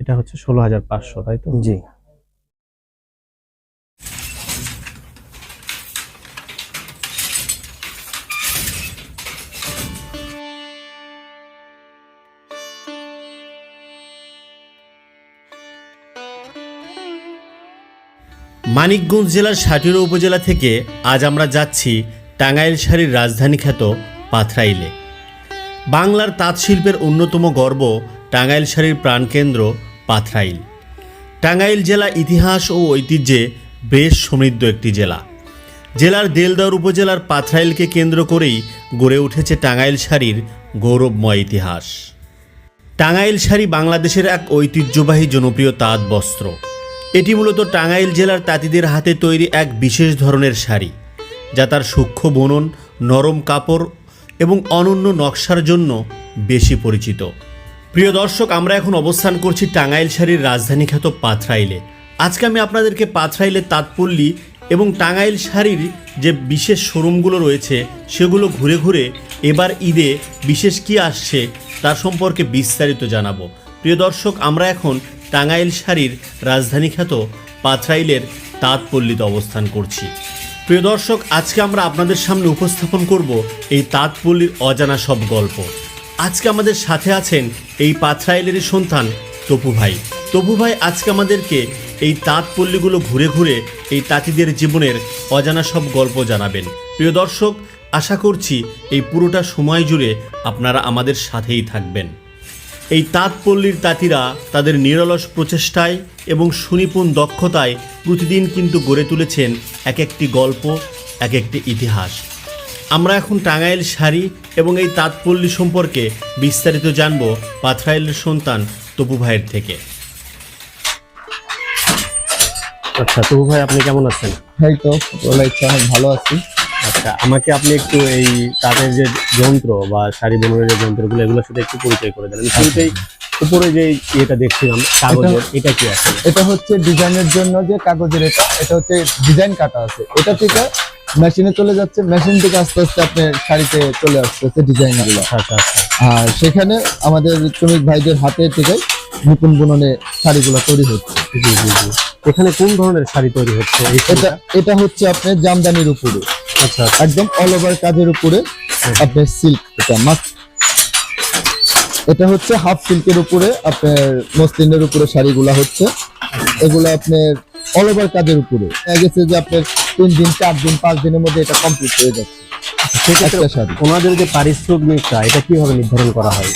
এটা হচ্ছে ষোলো হাজার পাঁচশো তাই তো? জি। মানিকগঞ্জ জেলার সাটিরো উপজেলা থেকে আজ আমরা যাচ্ছি টাঙ্গাইল শাড়ির রাজধানী খ্যাত পাথরাইলে। বাংলার তাঁত শিল্পের অন্যতম গর্ব টাঙ্গাইল শাড়ির প্রাণকেন্দ্র পাথরাইল। টাঙ্গাইল জেলা ইতিহাস ও ঐতিহ্যে বেশ সমৃদ্ধ একটি জেলা। জেলার দেলদার উপজেলার পাথরাইলকে কেন্দ্র করেই গড়ে উঠেছে টাঙ্গাইল শাড়ির গৌরবময় ইতিহাস। টাঙ্গাইল শাড়ি বাংলাদেশের এক ঐতিহ্যবাহী জনপ্রিয় তাঁত বস্ত্র। এটি মূলত টাঙ্গাইল জেলার তাঁতিদের হাতে তৈরি এক বিশেষ ধরনের শাড়ি, যা তার সূক্ষ্ম বুনন, নরম কাপড় এবং অনন্য নকশার জন্য বেশি পরিচিত। প্রিয় দর্শক, আমরা এখন অবস্থান করছি টাঙ্গাইল শাড়ির রাজধানী খ্যাত পাথরাইলে। আজকে আমি আপনাদেরকে পাথরাইলের তাঁতপল্লী এবং টাঙ্গাইল শাড়ির যে বিশেষ শোরুমগুলো রয়েছে, সেগুলো ঘুরে ঘুরে এবার ঈদে বিশেষ কি আসছে তার সম্পর্কে বিস্তারিত জানাব। প্রিয় দর্শক, আমরা এখন টাঙ্গাইল শাড়ির রাজধানী খ্যাত পাথরাইলের তাঁতপল্লীতে অবস্থান করছি। প্রিয় দর্শক, আজকে আমরা আপনাদের সামনে উপস্থাপন করব এই তাঁতপল্লীর অজানা সব গল্প। আজকে আমাদের সাথে আছেন এই পাথরাইলেরই সন্তান তপু ভাই। তপু ভাই আজকে আমাদেরকে এই তাঁতপল্লীগুলো ঘুরে ঘুরে এই তাঁতিদের জীবনের অজানা সব গল্প জানাবেন। প্রিয় দর্শক, আশা করছি এই পুরোটা সময় জুড়ে আপনারা আমাদের সাথেই থাকবেন। এই তাঁতপল্লীর তাঁতিরা তাদের নিরলস প্রচেষ্টায় এবং সুনিপুণ দক্ষতায় প্রতিদিন কিন্তু গড়ে তুলেছেন এক একটি গল্প, এক একটি ইতিহাস। আমরা এখন টাঙ্গাইল শাড়ি এবং এই তাঁতপল্লী সম্পর্কে বিস্তারিত জানব পাথরাইলের সন্তান তপু ভাইয়ের থেকে। আচ্ছা তপু ভাই আপনি কেমন আছেন? এই তো অনেক ভালো আছি। আচ্ছা আমাকে আপনি একটু এই তাঁতের যে যন্ত্র বা শাড়ি বোনার যে যন্ত্রগুলো এগুলোর সাথে একটু পরিচয় করে দেন। শুরুতেই উপরে যে ইয়েটা দেখছিলাম কাগজের এটা কি আছে? এটা হচ্ছে ডিজাইনের জন্য যে কাগজের এটা এটা হচ্ছে ডিজাইন কাটা আছে। এটা থেকে মেশিনে চলে যাচ্ছে মেশিন থেকে আস্তে আস্তে আপনার শাড়িতে চলে আসতেছে ডিজাইনগুলো আচ্ছা আচ্ছা। আর সেখানে আমাদের শ্রমিক ভাইদের হাতে থেকে নিপুণ বুননে শাড়িগুলো তৈরি হচ্ছে। জি জি জি। এখানে কোন ধরনের শাড়ি তৈরি হচ্ছে এটা এটা হচ্ছে আপনার জামদানির উপরে। আচ্ছা একদম অল ওভার কাজের উপরে আপনার সিল্ক এটা মাস্ক এটা হচ্ছে হাফ সিল্কের উপরে আপনার মসলিনের উপরে শাড়িগুলা হচ্ছে। এগুলো আপনার অল ওভার কাজের উপরে। গেছে যে আপনার তিন দিন চার দিন পাঁচ দিনের মধ্যে এটা কমপ্লিট হয়ে যাচ্ছে। ওনাদের যে পারিশ্রমিকটা এটা কীভাবে নির্ধারণ করা হয়?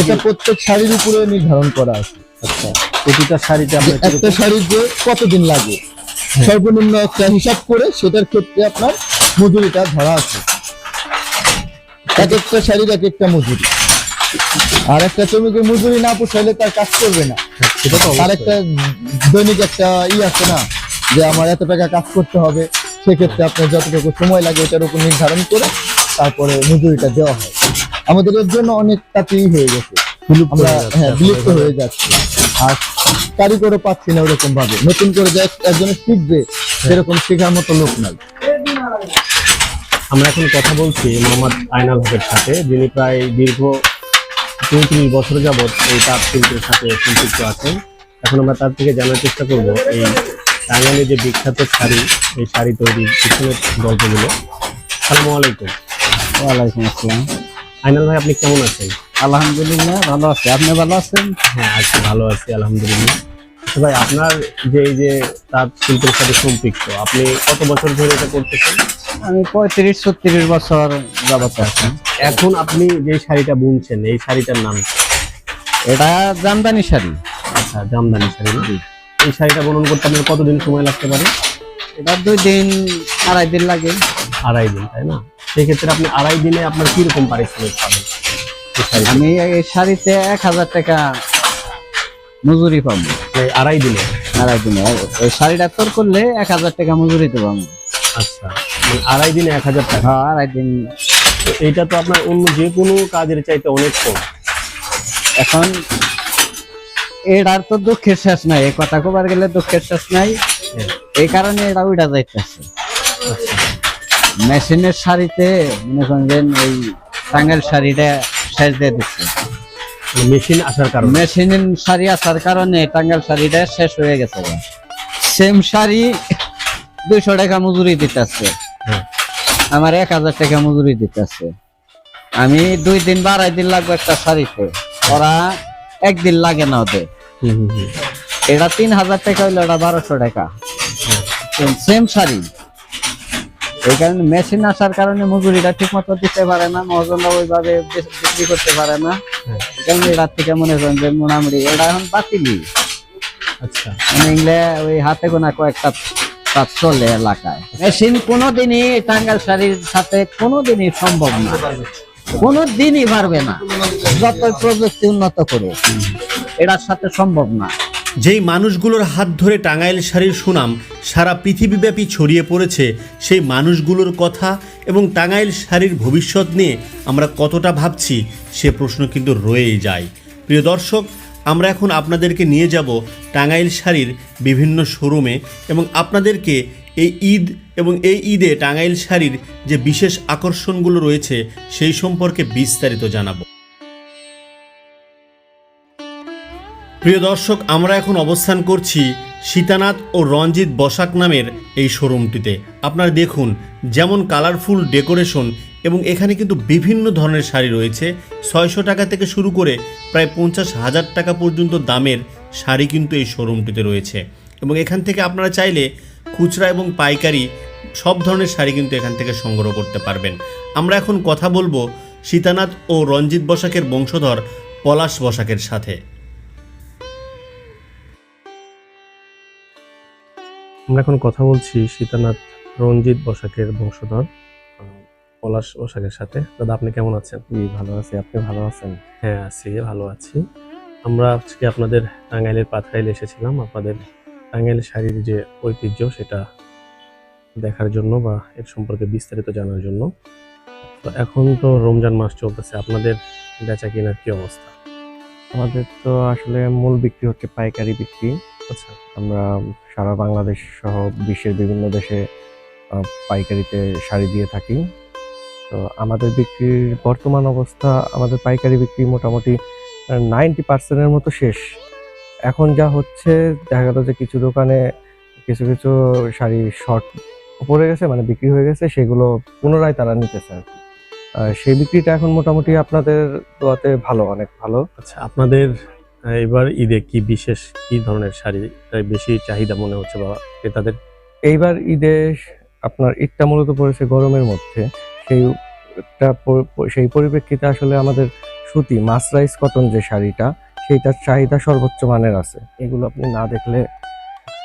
এটা প্রত্যেক শাড়ির উপরে নির্ধারণ করা আছে। আচ্ছা প্রতিটা শাড়িতে একটা শাড়ির যে কতদিন লাগে? সর্বনিম্ন একটা হিসাব করে সেটার ক্ষেত্রে আপনার মজুরিটা ধরা আছে। এক একটা শাড়ির এক একটা মজুরি। আর একটা শ্রমিকের মজুরি না পোষাইলে তার কাজ করবে না। তার একটা দৈনিক একটা ই আছে না যে আমার এত টাকা কাজ করতে হবে সেক্ষেত্রে আপনার যতটুকু সময় লাগে এটার উপর নির্ধারণ করে তারপরে মজুরিটা দেওয়া হয়। আমাদের এর জন্য অনেক তাতেই হয়ে গেছে। বিলুপ্ত আমরা হয়ে হ্যাঁ বিলুপ্ত। হয়ে যাচ্ছে। আর কারিগরও পাচ্ছি না ওরকম ভাবে নতুন করে যে একজন শিখবে সেরকম শেখার মতো লোক নাই। আমরা এখন কথা বলছি মোহাম্মদ আয়নাল হকের সাথে যিনি প্রায় দীর্ঘ চৌত্রিশ বছর যাবৎ এই তাপ শিল্পের সাথে সম্পৃক্ত আছেন এখন আমরা তার থেকে জানার চেষ্টা করব এই টাঙ্গালের যে বিখ্যাত শাড়ি এই শাড়ি তৈরির পিছনের গল্পগুলো। সালামু আলাইকুম। ওয়ালাইকুম আসসালাম। আইনাল ভাই আপনি কেমন আছেন? আলহামদুলিল্লাহ ভালো আছি। আপনি ভালো আছেন? হ্যাঁ আছি ভালো আছি আলহামদুলিল্লাহ। ভাই আপনার যে এই যে তাঁত শিল্পের সাথে সম্পৃক্ত আপনি কত বছর ধরে এটা করতেছেন? আমি পঁয়ত্রিশ ছত্রিশ বছর যাবত আছি। এখন আপনি যে শাড়িটা বুনছেন এই শাড়িটার নাম কি? এটা জামদানি শাড়ি। আচ্ছা জামদানি শাড়ি না? এই শাড়িটা বুনন করতে আপনার কতদিন সময় লাগতে পারে? এটা দুই দিন আড়াই দিন লাগে। আড়াই দিন তাই না? সেক্ষেত্রে আপনি আড়াই দিনে আপনার কীরকম পারিশ্রমিক পাবেন? এই? আমি এই শাড়িতে এক হাজার টাকা মজুরি পাবো। আড়াই দিনে? আড়াই দিনে। ওই শাড়িটা তোর করলে এক হাজার টাকা মজুরি দেবো আমি আচ্ছা আড়াই দিনে এক হাজার টাকা? হ্যাঁ আড়াই দিন। তো এইটা তো আপনার অন্য যে কোনো কাজের চাইতে অনেক কম। এখন এটার তো দুঃখের শেষ নাই এই কথা কবার গেলে দুঃখের শেষ নাই। হ্যাঁ। এই কারণে এটা উইটা যাইতেছে। মেশিনের শাড়িতে মনে করেন যে এই টাঙ্গাইল শাড়িটা শেষ দিয়ে দিচ্ছে। মেশিন আসার কারণে? মেশিন শাড়ি আসার কারণে টাঙ্গাল শাড়িটা শেষ হয়ে গেছে। সেম শাড়ি দুইশো টাকা মজুরি দিতেছে। হ্যাঁ। আমার এক হাজার টাকা মজুরি দিতেছে। আমি দুই দিন বা আড়াই দিন লাগবে একটা শাড়িতে। ওরা একদিন লাগে না ওদের। এটা তিন হাজার টাকা হইল ওটা বারোশো টাকা। সেম শাড়ি। এই কারণে মেশিন আসার কারণে মজুরিটা ঠিক মতো দিতে পারে না মহাজনরা ওইভাবে বিক্রি করতে পারে না। হ্যাঁ। এটার থেকে মনে করেন যে মোটামুটি এটা এখন বাতিলি। আচ্ছা। মানে ওই হাতে গোনা কয়েকটা কাজ চলে এলাকায়। মেশিন কোনোদিনই টাঙ্গাল শাড়ির সাথে কোনোদিনই সম্ভব না। কোনো দিনই পারবে না। যত প্রযুক্তি উন্নত করে এটার সাথে সম্ভব না। যেই মানুষগুলোর হাত ধরে টাঙ্গাইল শাড়ির সুনাম সারা পৃথিবীব্যাপী ছড়িয়ে পড়েছে, সেই মানুষগুলোর কথা এবং টাঙ্গাইল শাড়ির ভবিষ্যৎ নিয়ে আমরা কতটা ভাবছি, সে প্রশ্ন কিন্তু রয়েই যায়। প্রিয় দর্শক, আমরা এখন আপনাদেরকে নিয়ে যাব টাঙ্গাইল শাড়ির বিভিন্ন শোরুমে এবং আপনাদেরকে এই ঈদ এবং এই ঈদে টাঙ্গাইল শাড়ির যে বিশেষ আকর্ষণগুলো রয়েছে, সেই সম্পর্কে বিস্তারিত জানাব। প্রিয় দর্শক, আমরা এখন অবস্থান করছি সীতানাথ ও রঞ্জিত বসাক নামের এই শোরুমটিতে। আপনারা দেখুন, যেমন কালারফুল ডেকোরেশন এবং এখানে কিন্তু বিভিন্ন ধরনের শাড়ি রয়েছে। ছয়শো টাকা থেকে শুরু করে প্রায় পঞ্চাশ হাজার টাকা পর্যন্ত দামের শাড়ি কিন্তু এই শোরুমটিতে রয়েছে। এবং এখান থেকে আপনারা চাইলে খুচরা এবং পাইকারি সব ধরনের শাড়ি কিন্তু এখান থেকে সংগ্রহ করতে পারবেন। আমরা এখন কথা বলব সীতানাথ ও রঞ্জিত বসাকের বংশধর পলাশ বসাকের সাথে। আমরা এখন কথা বলছি সীতানাথ রঞ্জিত বসাকের বংশধর পলাশ বসাকের সাথে। দাদা আপনি কেমন আছেন? ভালো আছি। আপনি ভালো আছেন? হ্যাঁ আছি ভালো আছি। আমরা আজকে আপনাদের টাঙ্গাইলের পাথরাইলে এসেছিলাম। আপনাদের টাঙ্গাইল শাড়ির যে ঐতিহ্য সেটা দেখার জন্য বা এর সম্পর্কে বিস্তারিত জানার জন্য। তো এখন তো রমজান মাস চলতেছে। আপনাদের বেচা কেনার কি অবস্থা? আমাদের তো আসলে মূল বিক্রি হচ্ছে পাইকারি বিক্রি। আমরা সারা বাংলাদেশ সহ বিশ্বের বিভিন্ন দেশে পাইকারিতে শাড়ি দিয়ে থাকি। তো আমাদের বিক্রির বর্তমান অবস্থা, আমাদের পাইকারি বিক্রি মোটামুটি নাইনটি পার্সেন্টের মতো শেষ। এখন যা হচ্ছে, দেখা গেল যে কিছু দোকানে কিছু কিছু শাড়ি শর্ট পড়ে গেছে মানে বিক্রি হয়ে গেছে, সেগুলো পুনরায় তারা নিতেছে আর কি। সেই বিক্রিটা এখন মোটামুটি আপনাদের দোয়াতে ভালো, অনেক ভালো। আচ্ছা আপনাদের এবার ঈদে কি বিশেষ কি ধরনের শাড়ি তাই বেশি চাহিদা মনে হচ্ছে বা ক্রেতাদের? এইবার ঈদে আপনার ঈদটা মূলত পড়েছে গরমের মধ্যে। সেইটা সেই পরিপ্রেক্ষিতে আসলে আমাদের সুতি মাসরাইজ কটন যে শাড়িটা সেইটার চাহিদা সর্বোচ্চ মানের আছে। এগুলো আপনি না দেখলে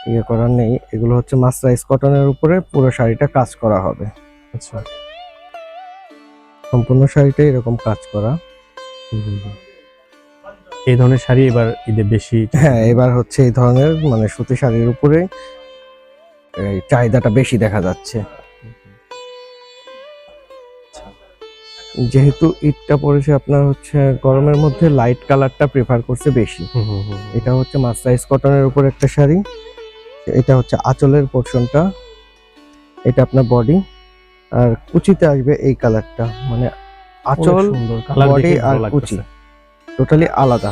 ইয়ে করার নেই। এগুলো হচ্ছে মাসরাইজ কটনের উপরে পুরো শাড়িটা কাজ করা হবে। আচ্ছা। সম্পূর্ণ শাড়িটা এরকম কাজ করা। হুম। এই ধরনের শাড়ি এবার ঈদে বেশি হ্যাঁ এবার হচ্ছে এই ধরনের মানে সুতি শাড়ির উপরে চাহিদাটা বেশি দেখা যাচ্ছে। যেহেতু ঈদটা পড়েছে আপনার হচ্ছে গরমের মধ্যে লাইট কালারটা প্রেফার করছে বেশি। এটা হচ্ছে মাসরাইজ কটনের উপর একটা শাড়ি। এটা হচ্ছে আঁচলের পোর্শনটা এটা আপনার বডি আর কুচিতে আসবে এই কালারটা মানে আঁচল অনেক সুন্দর কালার body আর কুচি। টোটালি আলাদা।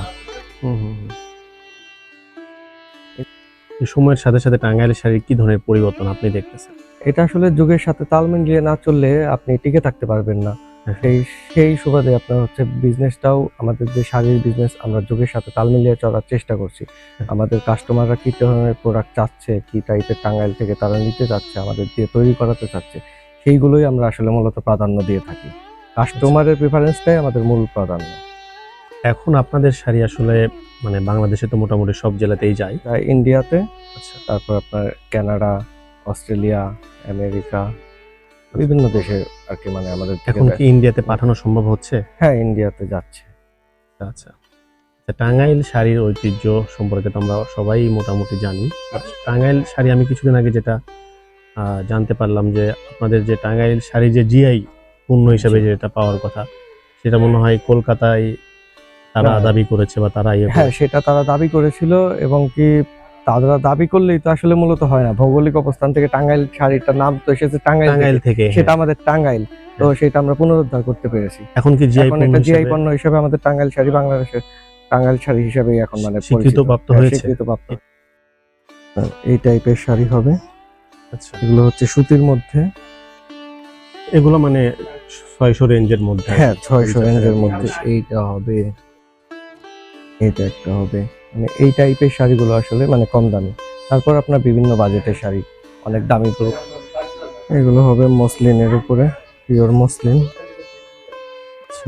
সময়ের সাথে সাথে টাঙ্গাইল শাড়ির কি ধরনের পরিবর্তন আপনি দেখতেছেন? এটা আসলে যুগের সাথে তাল মিলিয়ে না চললে আপনি টিকে থাকতে পারবেন না। হ্যাঁ। সেই সেই সুবাদে আপনার হচ্ছে বিজনেসটাও আমাদের যে শাড়ির বিজনেস আমরা যুগের সাথে তাল মিলিয়ে চলার চেষ্টা করছি। হ্যাঁ। আমাদের কাস্টমাররা কি ধরনের প্রোডাক্ট চাচ্ছে কি টাইপের টাঙ্গাইল থেকে তারা নিতে চাচ্ছে আমাদের দিয়ে তৈরি করাতে চাচ্ছে সেইগুলোই আমরা আসলে মূলত প্রাধান্য দিয়ে থাকি। কাস্টমারের প্রিফারেন্সটাই আমাদের মূল প্রাধান্য। এখন আপনাদের শাড়ি আসলে মানে বাংলাদেশে তো মোটামুটি সব জেলাতেই যায়। তাই ইন্ডিয়াতে আচ্ছা। তারপর আপনার কানাডা অস্ট্রেলিয়া আমেরিকা বিভিন্ন দেশে আর কি মানে আমাদের এখন কি ইন্ডিয়াতে পাঠানো সম্ভব হচ্ছে? হ্যাঁ ইন্ডিয়াতে যাচ্ছে। আচ্ছা। আচ্ছা, টাঙ্গাইল শাড়ির ঐতিহ্য সম্পর্কে তো আমরা সবাই মোটামুটি জানি। টাঙ্গাইল শাড়ি আমি কিছুদিন আগে যেটা জানতে পারলাম যে আপনাদের যে টাঙ্গাইল শাড়ি যে জিআই পণ্য হিসাবে যেটা পাওয়ার কথা সেটা মনে হয় কলকাতায় তারা হ্যাঁ। দাবি করেছে বা তারা ইয়ে হ্যাঁ সেটা তারা দাবি করেছিল এবং কি তারা দাবি করলেই তো আসলে মূলত হয় না। ভৌগোলিক অবস্থান থেকে টাঙ্গাইল শাড়িটার নাম তো এসেছে টাঙ্গাইল থেকে। সেটা হ্যাঁ। আমাদের টাঙ্গাইল। তো সেটা আমরা পুনরুদ্ধার করতে পেরেছি। এখন কি জিআই পণ্য জিআই হিসেবে- পণ্য হিসেবে আমাদের টাঙ্গাইল শাড়ি বাংলাদেশের টাঙ্গাইল শাড়ি হিসাবে এখন মানে পরিচিত। স্বীকৃতপ্রাপ্ত হ্যাঁ, হয়েছে। স্বীকৃতপ্রাপ্ত আর এই টাইপের শাড়ি হবে। আচ্ছা। এগুলো হচ্ছে সুতির মধ্যে। এগুলো মানে ছয়শো রেঞ্জের মধ্যে। হ্যাঁ ছয়শো রেঞ্জের মধ্যে। এইটা হবে। এইটা একটা হবে। মানে এই টাইপের শাড়িগুলো আসলে মানে কম দামি। তারপর আপনার বিভিন্ন বাজেটের শাড়ি অনেক দামি তো। এগুলো হবে মসলিনের উপরে পিওর মসলিন।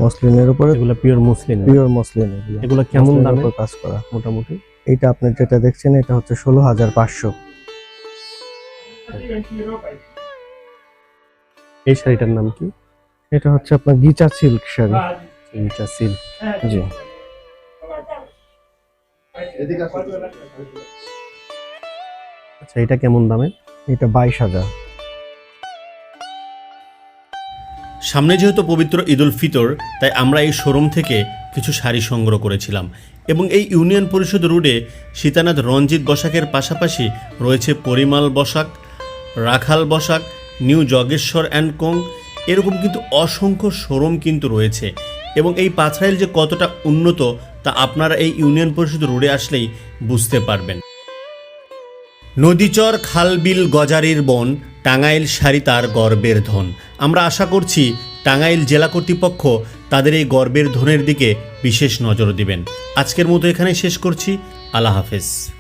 মসলিনের উপরে এগুলো পিওর মুসলিম পিওর মসলিন এগুলো। কেমন দামে কাজ করা মোটামুটি? এটা আপনি যেটা দেখছেন এটা হচ্ছে ষোলো হাজার পাঁচশো। এই শাড়িটার নাম কি? এটা হচ্ছে আপনার গিচা সিল্ক শাড়ি। এইটা সিল্ক। জি। আচ্ছা এটা কেমন দামে? এটা বাইশ হাজার। সামনে যেহেতু পবিত্র ঈদুল ফিতর তাই আমরা এই শোরুম থেকে কিছু শাড়ি সংগ্রহ করেছিলাম। এবং এই ইউনিয়ন পরিষদ রোডে সীতানাথ রঞ্জিত বসাকের পাশাপাশি রয়েছে পরিমাল বসাক রাখাল বসাক নিউ জগেশ্বর অ্যান্ড কোং এরকম কিন্তু অসংখ্য শোরুম কিন্তু রয়েছে। এবং এই পাথরাইল যে কতটা উন্নত তা আপনারা এই ইউনিয়ন পরিষদ রোডে আসলেই বুঝতে পারবেন। নদীচর খালবিল গজারির বন, টাঙ্গাইল শাড়ি তার গর্বের ধন। আমরা আশা করছি টাঙ্গাইল জেলা কর্তৃপক্ষ তাদের এই গর্বের ধনের দিকে বিশেষ নজর দিবেন। আজকের মতো এখানে শেষ করছি। আল্লাহ হাফেজ।